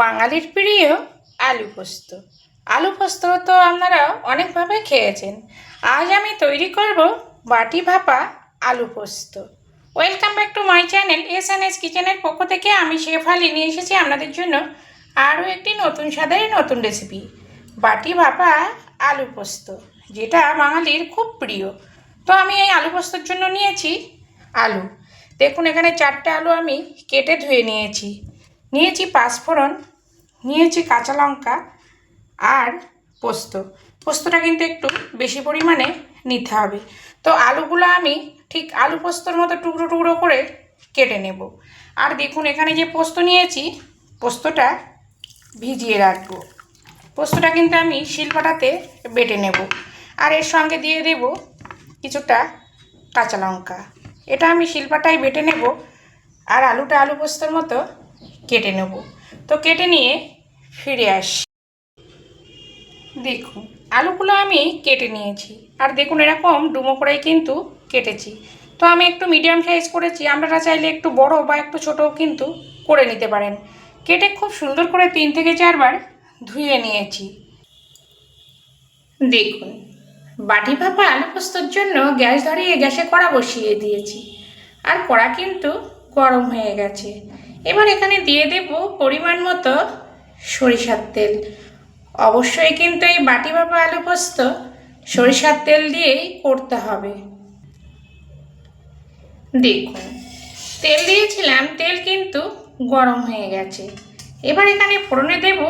বাঙালির প্রিয় আলু পোস্ত। আলু পোস্ত তো আপনারা অনেকভাবে খেয়েছেন। আজ আমি তৈরি করব বাটি ভাপা আলু পোস্ত। Welcome back to my channel S N S কিচেনের পক্ষ থেকে আমি শেফ আলি নিয়ে এসেছি আপনাদের জন্য আরও একটি নতুন স্বাদের নতুন রেসিপি, বাটি ভাপা আলু পোস্ত, যেটা বাঙালির খুব প্রিয়। তো আমি এই আলু পোস্তর জন্য নিয়েছি আলু। দেখুন এখানে চারটে আলু আমি কেটে ধুয়ে নিয়েছি। নিয়েছি পাঁচফোড়ন নিয়েছি কাঁচা লঙ্কা আর পোস্ত। পোস্তটা কিন্তু একটু বেশি পরিমাণে নিতে হবে। তো আলুগুলো আমি ঠিক আলু পোস্তর মতো টুকরো টুকরো করে কেটে নেব। আর দেখুন, এখানে যে পোস্ত নিয়েছি, পোস্তটা ভিজিয়ে রাখব। পোস্তটা কিন্তু আমি শিলপাটাতে বেটে নেব। আর এর সঙ্গে দিয়ে দেব কিছুটা কাঁচা লঙ্কা। এটা আমি শিলপাটায় বেটে নেব। আর আলুটা আলু পোস্তর মতো কেটে নেব। তো কেটে নিয়ে ফিরে আসি। দেখুন, আলুগুলো আমি কেটে নিয়েছি। আর দেখুন, এরকম ডুমো করেই কিন্তু কেটেছি। তো আমি একটু মিডিয়াম সাইজ করেছি। আপনারা চাইলে একটু বড় বা একটু ছোটও কিন্তু করে নিতে পারেন। কেটে খুব সুন্দর করে তিন থেকে চারবার ধুয়ে নিয়েছি। দেখুন, বাটি ভাপা আলু পোস্তর জন্য গ্যাস ধরিয়ে গ্যাসে কড়া বসিয়ে দিয়েছি। আর কড়া কিন্তু গরম হয়ে গেছে। এবার এখানে দিয়ে দেব পরিমাণ মতো সরিষার তেল। অবশ্যই কিন্তু এই বাটি ভাপা আলু পোস্ত সরিষার তেল দিয়েই করতে হবে। দেখুন, তেল দিয়েছিলাম, তেল কিন্তু গরম হয়ে গেছে। এবার এখানে ফোড়নে দেব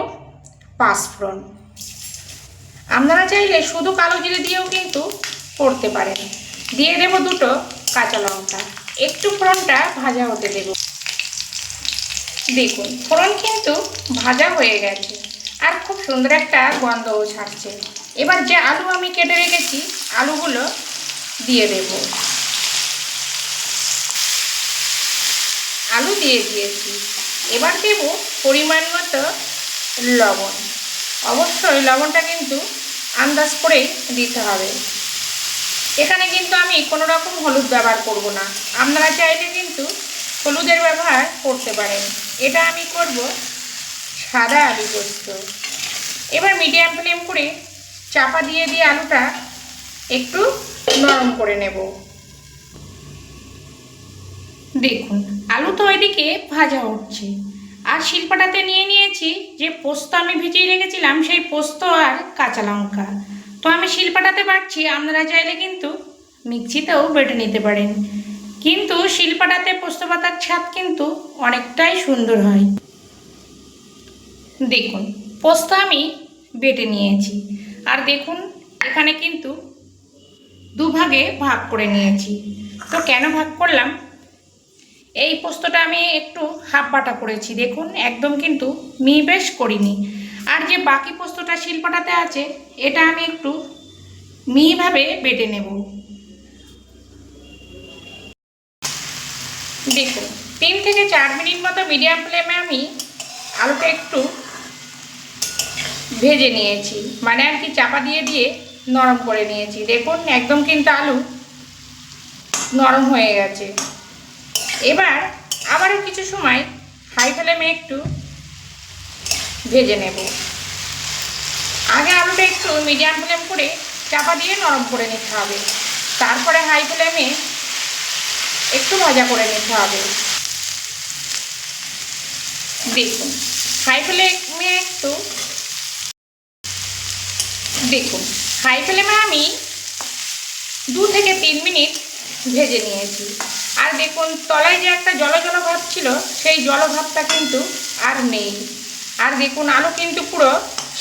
পাঁচফোড়ন। আপনারা চাইলে শুধু কালো জিরে দিয়েও কিন্তু করতে পারেন। দিয়ে দেব দুটো কাঁচা লঙ্কা। একটু ফোড়নটা ভাজা হতে দেব। দেখুন, ফোড়ন কিন্তু ভাজা হয়ে গেছে আর খুব সুন্দর একটা গন্ধও ছাড়ছে। এবার যে আলু আমি কেটে রেখেছি, আলুগুলো দিয়ে দেব। আলু দিয়ে দিয়েছি। এবার দেব পরিমাণ মতো লবণ। অবশ্যই লবণটা কিন্তু আন্দাজ করেই দিতে হবে। এখানে কিন্তু আমি কোনো রকম হলুদ ব্যবহার করব না। আপনারা চাইলে কিন্তু হলুদের ব্যবহার করতে পারেন। এটা আমি করব সাদা আলু পোস্ত। এবার মিডিয়াম ফ্লেম করে চাপা দিয়ে দিয়ে আলুটা একটু নরম করে নেব। দেখুন, আলু তো ওইদিকে ভাজা হচ্ছে। আর শিল্পটাতে নিয়ে নিয়েছি যে পোস্ত আমি ভিজিয়ে রেখেছিলাম, সেই পোস্ত আর কাঁচা লঙ্কা। তো আমি শিল্পাটাতে পারছি আপনারা চাইলে কিন্তু মিক্সিতেও বেটে নিতে পারেন। কিন্তু শিল্পাটাতে পোস্ত পাতার স্বাদ কিন্তু অনেকটাই সুন্দর হয়। দেখুন, পোস্ত আমি বেটে নিয়েছি। আর দেখুন, এখানে কিন্তু দুভাগে ভাগ করে নিয়েছি। তো কেন ভাগ করলাম? এই পোস্তটা আমি একটু হাফ বাটা করেছি। দেখুন, একদম কিন্তু মিহি বেশ করিনি। আর যে বাকি পোস্তটা শিল্পটাতে আছে, এটা আমি একটু মিহিভাবে বেটে নেব। দেখুন, তিন থেকে চার মিনিট মতো মিডিয়াম ফ্লেমে আমি আলুটা একটু ভেজে নিয়েছি। মানে আর কি চাপা দিয়ে দিয়ে নরম করে নিয়েছি। দেখুন, একদম কিন্তু আলু নরম হয়ে গেছে। এবার আবারও কিছু সময় হাই ফ্লেমে একটু ভেজে নেব। আগে আলুটা একটু মিডিয়াম ফ্লেম করে চাপা দিয়ে নরম করে নিতে হবে। তারপরে হাই ফ্লেমে একটু ভাজা করে নিতে হবে। দেখুন, হাই ফ্লেমে একটু। দেখুন, হাই ফ্লেমে আমি দু থেকে তিন মিনিট ভেজে নিয়েছি। আর দেখুন, তলায় যে একটা জল জল ভাব ছিল, সেই জলভাবটা কিন্তু আর নেই। আর দেখুন, আলু কিন্তু পুরো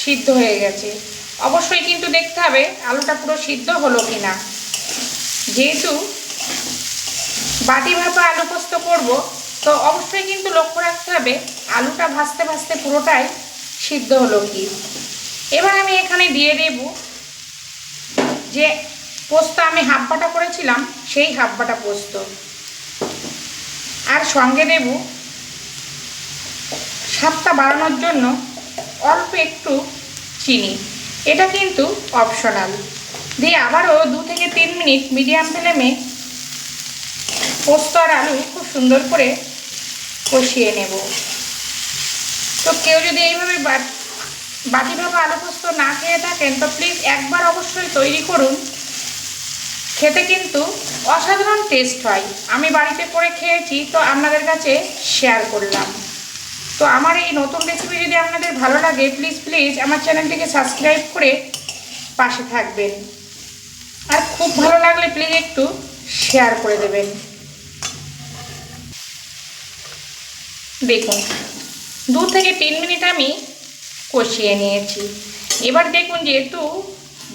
সিদ্ধ হয়ে গেছে। অবশ্যই কিন্তু দেখতে হবে, আলুটা পুরো সিদ্ধ হলো কি না যেহেতু বাটি ভাপা আলু পোস্ত করব। তো অবশ্যই কিন্তু লক্ষ্য রাখতে হবে, আলুটা ভাজতে ভাজতে পুরোটাই সিদ্ধ হলো কি। এবার আমি এখানে দিয়ে দেব যে পোস্ত আমি হাফ বাটা করেছিলাম, সেই হাফ বাটা পোস্ত। আর সঙ্গে দেব স্বাদটা বাড়ানোর জন্য অল্প একটু চিনি। এটা কিন্তু অপশনাল। দিয়ে আবারও দু থেকে তিন মিনিট মিডিয়াম ফ্লেমে পোস্ত আর আলু খুব সুন্দর করে কষিয়ে নেব। তো কেউ যদি এইভাবে বাটি ভাপা আলু পোস্ত না খেয়ে থাকেন, তো প্লিজ একবার অবশ্যই তৈরি করুন। খেতে কিন্তু অসাধারণ টেস্ট হয়। আমি বাড়িতে করে খেয়েছি, তো আপনাদের কাছে শেয়ার করলাম। তো আমার এই নতুন রেসিপি যদি আপনাদের ভালো লাগে প্লিজ প্লিজ আমার চ্যানেলটিকে সাবস্ক্রাইব করে পাশে থাকবেন। আর খুব ভালো লাগলে প্লিজ একটু শেয়ার করে দেবেন। দেখুন, দু থেকে তিন মিনিট আমি কষিয়ে নিয়েছি। এবার দেখুন যেহেতু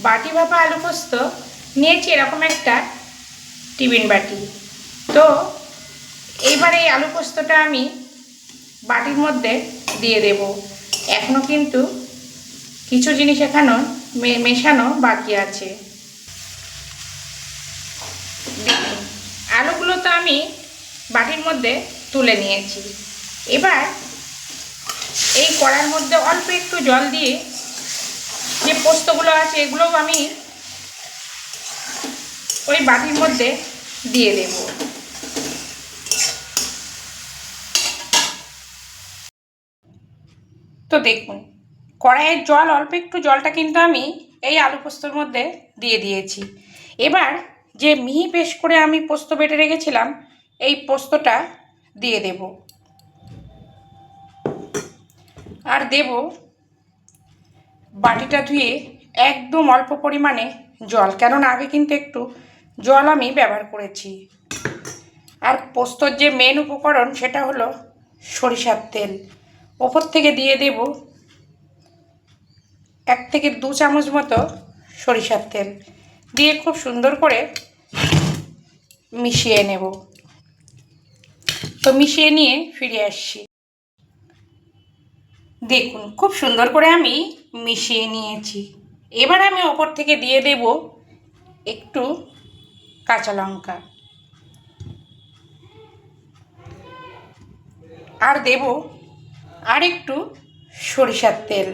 বাটি ভাপা আলু পোস্ত নিয়েছি, এরকম একটা টিফিন বাটি। তো এইবার এই আলু পোস্তটা আমি বাটির মধ্যে দিয়ে দেব। এখনও কিন্তু কিছু জিনিস এখানো মেশানো বাকি আছে। আলুগুলো তো আমি বাটির মধ্যে তুলে নিয়েছি। এবার এই কড়ার মধ্যে অল্প একটু জল দিয়ে যে পোস্তগুলো আছে এগুলোও আমি ওই বাটির মধ্যে দিয়ে দেব। তো দেখুন, কড়াইয়ের জল, অল্প একটু জলটা কিন্তু আমি এই আলু পোস্তর মধ্যে দিয়ে দিয়েছি। এবার যে মিহি পেস্ট করে আমি পোস্ত বেটে রেখেছিলাম, এই পোস্তটা দিয়ে দেব। আর দেব বাটিটা ধুয়ে একদম অল্প পরিমাণে জল, কেননা আগে কিন্তু একটু জল আমি ব্যবহার করেছি। আর পোস্তর যে মেন উপকরণ সেটা হলো সরিষার তেল। ওপর থেকে দিয়ে দেব এক থেকে দু চামচ মতো সরিষার তেল। দিয়ে খুব সুন্দর করে মিশিয়ে নেব। তো মিশিয়ে নিয়ে ফিরে আসছি। দেখুন, খুব সুন্দর করে আমি মিশিয়ে নিয়েছি। এবার আমি ওপর থেকে দিয়ে দেব একটু কাঁচা লঙ্কা। আর দেব আর একটু সরিষার তেল।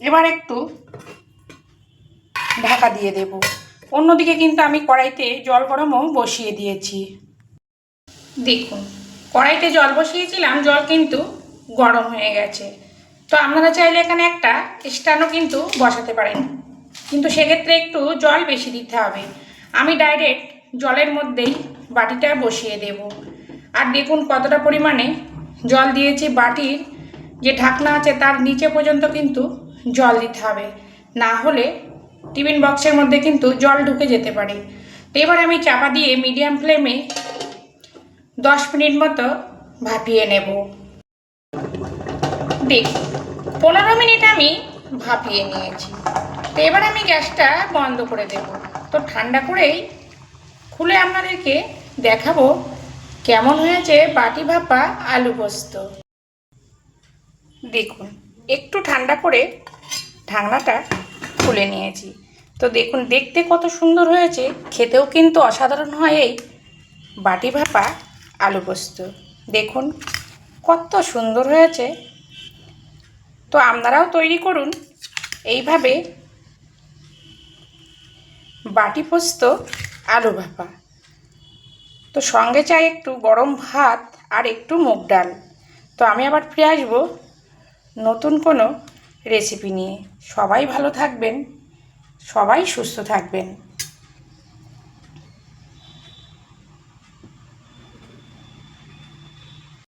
এবার একটু ঢাকা দিয়ে দেব। অন্যদিকে কিন্তু আমি কড়াইতে জল গরমও বসিয়ে দিয়েছি। দেখুন, কড়াইতে জল বসিয়েছিলাম, জল কিন্তু গরম হয়ে গেছে। তো আপনারা চাইলে এখানে একটা স্ট্যান্ডও কিন্তু বসাতে পারেন। কিন্তু সেক্ষেত্রে একটু জল বেশি দিতে হবে। আমি ডাইরেক্ট জলের মধ্যেই বাটিটা বসিয়ে দেব। আর দেখুন কতটা পরিমাণে জল দিয়েছি বাটির। যে ঢাকনা আছে তার নিচে পর্যন্ত কিন্তু জল দিতে হবে। না হলে টিফিন বক্সের মধ্যে কিন্তু জল ঢুকে যেতে পারে। তো এবার আমি চাপা দিয়ে মিডিয়াম ফ্লেমে দশ মিনিট মতো ভাপিয়ে নেব। দেখুন পনেরো মিনিট আমি ভাপিয়ে নিয়েছি। তো এবার আমি গ্যাসটা বন্ধ করে দেব। তো ঠান্ডা করেই খুলে আপনাদেরকে দেখাবো কেমন হয়েছে বাটি ভাপা আলু পোস্ত। দেখুন, একটু ঠান্ডা করে ঢাকনাটা খুলে নিয়েছি। তো দেখুন, দেখতে কত সুন্দর হয়েছে, খেতেও কিন্তু অসাধারণ হয় এই বাটি ভাপা আলু পোস্ত। দেখুন, কত সুন্দর হয়েছে। তো আপনারাও তৈরি করুন। এইভাবে বাটি পোস্ত, আলু ভাপা। তো সঙ্গে চাই একটু গরম ভাত আর একটু মুগ ডাল। তো আমি আবার ফিরে আসব নতুন কোনো রেসিপি নিয়ে। সবাই ভালো থাকবেন। সবাই সুস্থ থাকবেন।